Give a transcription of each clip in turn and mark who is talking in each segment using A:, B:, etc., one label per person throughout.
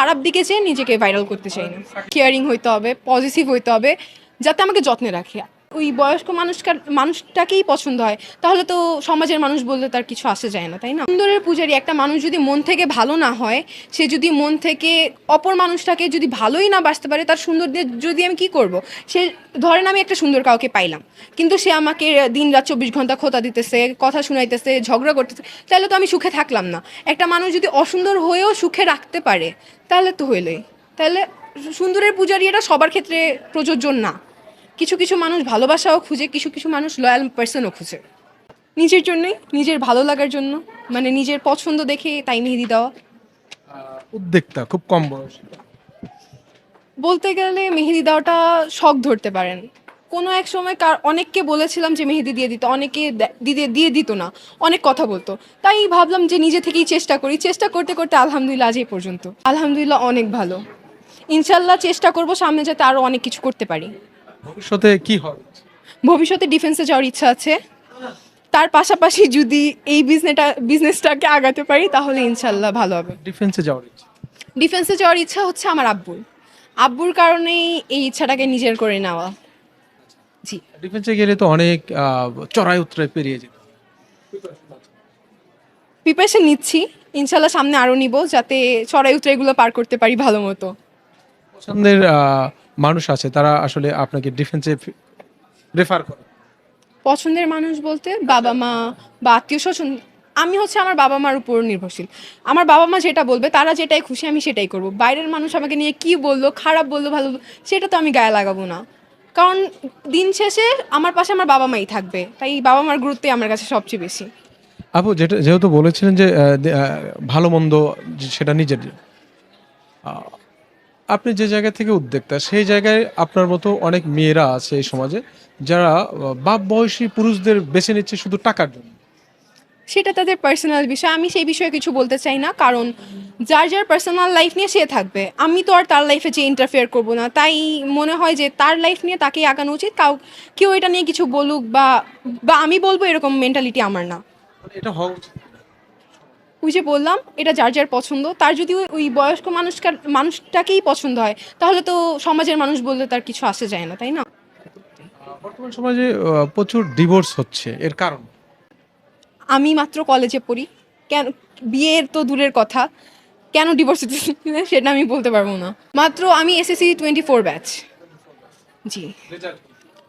A: খারাপ দিকে চেয়ে নিজেকে ভাইরাল করতে চাই না কেয়ারিং হইতে হবে পজিটিভ হইতে হবে, যাতে আমাকে যত্নে রাখে। ওই বয়স্ক মানুষকার, মানুষটাকেই পছন্দ হয়, তাহলে তো সমাজের মানুষ বলতে তার কিছু আসে যায় না, তাই না? সুন্দরের পূজারি একটা মানুষ যদি মন থেকে ভালো না হয়, সে যদি মন থেকে অপর মানুষটাকে যদি ভালোই না বাঁচতে পারে, তার সুন্দর যদি আমি কি করব? সে, ধরেন আমি একটা সুন্দর কাউকে পাইলাম, কিন্তু সে আমাকে দিন রাত চব্বিশ ঘণ্টা খোতা দিতেছে, কথা শুনাইতেছে, ঝগড়া করতেছে, তাহলে তো আমি সুখে থাকলাম না। একটা মানুষ যদি অসুন্দর হয়েও সুখে রাখতে পারে, তাহলে তো হইলই। তাহলে সুন্দরের পূজারি এটা সবার ক্ষেত্রে প্রযোজ্য না। কিছু কিছু মানুষ ভালোবাসাও খুঁজে কিছু কিছু মানুষ লয়াল পার্সনও খুঁজে। নিজের জন্যই নিজের ভালো লাগার জন্য মানে নিজের পছন্দ দেখে তাই মেহেদি দেওয়া।
B: উদ্যোক্তা খুব কম বয়স।
A: বলতে গেলে মেহেদি দেওয়াটা শখ ধরতে পারেন। কোনো এক সময় কার অনেককে বলেছিলাম যে মেহেদি দিয়ে দিত অনেকে দে- দিয়ে দিয়ে দিত না অনেক কথা বলতো। তাই ভাবলাম যে নিজে থেকেই চেষ্টা করি চেষ্টা করতে করতে আলহামদুলিল্লাহ আজ এই পর্যন্ত। আলহামদুলিল্লাহ অনেক ভালো। ইনশাল্লাহ চেষ্টা করব সামনে যাতে আরও অনেক কিছু করতে পারি।
B: ভবিষ্যতে কি হবে?
A: ভবিষ্যতে ডিফেন্সে যাওয়ার ইচ্ছা আছে। তার পাশাপাশি যদি এই বিজনেসটা বিজনেসটাকে আগাতে পারি তাহলে ইনশাল্লাহ ভালো হবে।
B: ডিফেন্সে যাওয়ার ইচ্ছা?
A: ডিফেন্সে যাওয়ার ইচ্ছা হচ্ছে আমার আব্বুর। আব্বুর কারণেই এই ইচ্ছাটাকে নিজের করে নেওয়া। জি।
B: ডিফেন্সে গেলে তো অনেক চড়াই উতরাই পেরিয়ে যেতে।
A: প্রিপারেশন নিচ্ছি। ইনশাল্লাহ সামনে আরও নিব যাতে চড়াই উতরাইগুলো পার করতে পারি ভালো মতো।
B: পছন্দের মানুষ আছে তারা আসলে আপনাকে ডিফেন্সে রেফার করে।
A: পছন্দের মানুষ বলতে বাবা মা বা আত্মীয় স্বজন আমি হচ্ছে আমার বাবা মার উপর নির্ভরশীল। আমার বাবা মা যেটা বলবে তারা যেটাই খুশি আমি সেটাই করব। বাইরের মানুষ আমাকে নিয়ে কি বলল খারাপ বলল ভালো সেটা তো আমি গায়ে লাগাবো না। কারণ দিন শেষে আমার পাশে আমার বাবা মাই থাকবে তাই বাবা মার গুরুত্বই আমার কাছে সবচেয়ে বেশি।
B: আপু যেটা যেহেতু বলেছিলেন যে ভালো মন্দ সেটা নিজের। আপনি যে জায়গা থেকে উদ্যোক্তা সেই জায়গায় আপনার মতো অনেক মেয়েরা আছে এই সমাজে যারা বাপ বয়সী পুরুষদের বেছে নিচ্ছে শুধু টাকার জন্য।
A: সেটা তাদের পার্সোনাল বিষয়। আমি সেই বিষয়ে কিছু বলতে চাই না কারণ যার যার পার্সোনাল লাইফ নিয়ে সে থাকবে। আমি তো আর তার লাইফে যে ইন্টারফেয়ার করব না। তাই মনে হয় যে তার লাইফ নিয়ে তাকেই আগানো উচিত। কাউ কেউ এটা নিয়ে কিছু বলুক বা বা আমি বলব এরকম মেন্টালিটি আমার না।
B: মানে এটা হওয়া উচিত।
A: ওই যে বললাম এটা যার যার পছন্দ। তার যদি ওই- বয়স্ক মানুষকার মানুষটাকেই পছন্দ হয় তাহলে তো সমাজের মানুষ বলতে তার কিছু আসে যায় না তাই না?
B: বর্তমান সমাজে প্রচুর ডিভোর্স হচ্ছে। এর কারণ?
A: আমি মাত্র কলেজে পড়ি। কেন বিয়ের তো দূরের কথা। কেন ডিভোর্স হচ্ছে সেটা আমি বলতে পারব না। মাত্র আমি এসএসসি টোয়েন্টি ফোর ব্যাচ জি।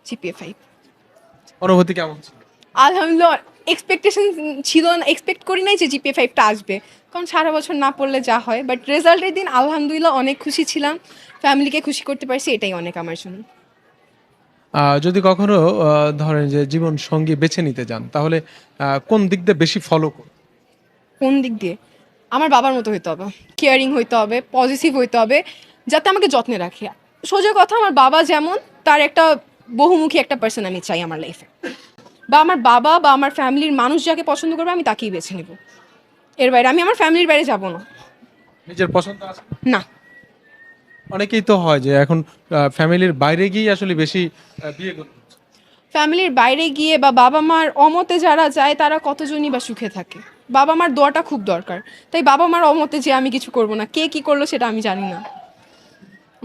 A: জিপিএ ফাইভ
B: অনুভূতি কেমন
A: আলহামদুলিল্লাহ এক্সপেকটেশন ছিল না এক্সপেক্ট করি নাই যে জিপিএ ফাইভটা আসবে। কারণ সারা বছর না পড়লে যা হয় বাট রেজাল্টের দিন আলহামদুলিল্লাহ অনেক খুশি ছিলাম। ফ্যামিলিকে খুশি করতে পারছি এটাই অনেক আমার জন্য।
B: যদি কখনো ধরেন যে জীবন সঙ্গী বেছে নিতে যান তাহলে কোন দিক দিয়ে বেশি ফলো করুন
A: কোন দিক দিয়ে? আমার বাবার মতো হইতে হবে কেয়ারিং হইতে হবে পজিটিভ হইতে হবে যাতে আমাকে যত্নে রাখে। সোজা কথা আমার বাবা যেমন তার একটা বহুমুখী একটা পার্সন আমি চাই আমার লাইফে বা আমার বাবা বা আমার ফ্যামিলির মানুষ যাকে পছন্দ করবে আমি তাকেই বেছে নেব। এর বাইরে আমি আমার ফ্যামিলির বাইরে যাব না।
B: নিজের পছন্দ আছে?
A: না।
B: অনেকেই তো হয় যে এখন ফ্যামিলির বাইরে গিয়ে আসলে বেশি বিয়ে করতে
A: ফ্যামিলির বাইরে গিয়ে বা বাবা মার অমতে যারা যায় তারা কতজনই বা সুখে থাকে? বাবা মার দোয়াটা খুব দরকার। তাই বাবা মার অমতে যে আমি কিছু করব না কে কি করল সেটা আমি জানি না।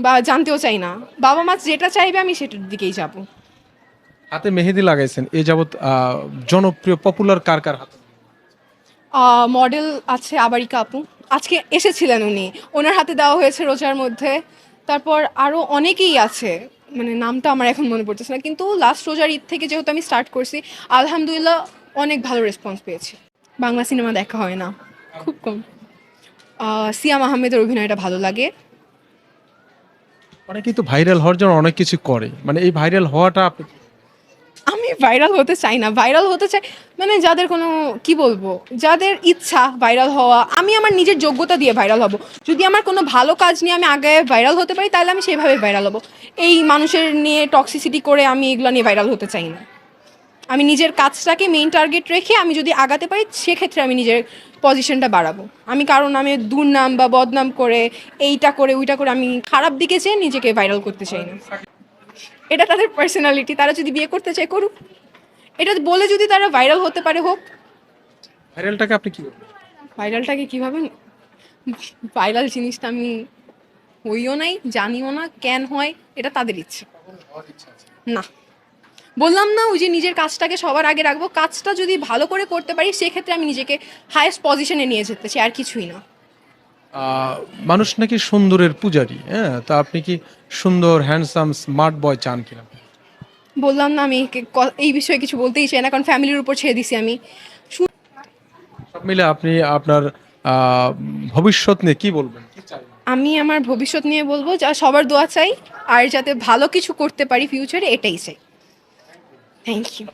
A: বা জানতেও চাই না। বাবা মা যেটা চাইবে আমি সেটার দিকেই যাব।
B: হাতে মেহেদি লাগাইছেন এ যাবৎ জনপ্রিয় পপুলার কার কার হাতে?
A: মডেল আছে আবারিকা আপু। আজকে এসেছিলেন উনি। ওনার হাতে দেওয়া হয়েছে রোজার মধ্যে। তারপর আরও অনেকেই আছে। মানে নামটা আমার এখন মনে পড়তেছে না। কিন্তু লাস্ট রোজার ঈদ থেকে যেহেতু আমি স্টার্ট করছি আলহামদুলিল্লাহ অনেক ভালো রেসপন্স পেয়েছি। বাংলা সিনেমা দেখা হয় না। খুব কম। সিয়াম আহমেদের অভিনয়টা ভালো লাগে।
B: অনেকেই তো ভাইরাল হওয়ার জন্য অনেক কিছু করে। মানে এই ভাইরাল হওয়াটা আপনি
A: ভাইরাল হতে চাই না, ভাইরাল হতে চাই মানে যাদের কোনো, কি বলব, যাদের ইচ্ছা ভাইরাল হওয়া, আমি আমার নিজের যোগ্যতা দিয়ে ভাইরাল হব। যদি আমার কোনো ভালো কাজ নিয়ে আমি আগে ভাইরাল হতে পারি, তাহলে আমি সেভাবে ভাইরাল হব। এই মানুষের নিয়ে টক্সিসিটি করে আমি এগুলো নিয়ে ভাইরাল হতে চাই না। আমি নিজের কাজটাকে মেইন টার্গেট রেখে আমি যদি আগাতে পারি, সেক্ষেত্রে আমি নিজের পজিশনটা বাড়াবো। আমি কারণ আমি দুর্নাম বা বদনাম করে, এইটা করে, ওইটা করে আমি খারাপ দিকে চেয়ে নিজেকে ভাইরাল করতে চাই না। এটা তাদের পার্সোনালিটি তারা যদি বিয়ে করতে চায় করুক। এটা বলে যদি তারা ভাইরাল হতে পারে হোক।
B: ভাইরালটাকে আপনি কি
A: ভাইরালটাকে কীভাবে ভাইরাল জিনিসটা আমি হইও নাই জানিও না কেন হয় এটা তাদের ইচ্ছে। না। বললাম না ওই যে নিজের কাজটাকে সবার আগে রাখব। কাজটা যদি ভালো করে করতে পারি সেক্ষেত্রে আমি নিজেকে হায়েস্ট পজিশনে নিয়ে যেতে চাই আর কিছুই না।
B: মানুষ নাকি সুন্দরের পূজারী হ্যাঁ? তা আপনি কি সুন্দর হ্যান্ডসাম স্মার্ট বয় চান কিনা?
A: বললাম না আমি এই বিষয়ে কিছু বলতেই চাই না কারণ ফ্যামিলির উপর ছেড়ে দিছি আমি।
B: সব মিলে আপনি আপনার ভবিষ্যৎ নিয়ে কি বলবেন?
A: আমি আমার ভবিষ্যৎ নিয়ে বলব যা সবার দোয়া চাই আর যাতে ভালো কিছু করতে পারি ফিউচারে এটাই চাই। Thank you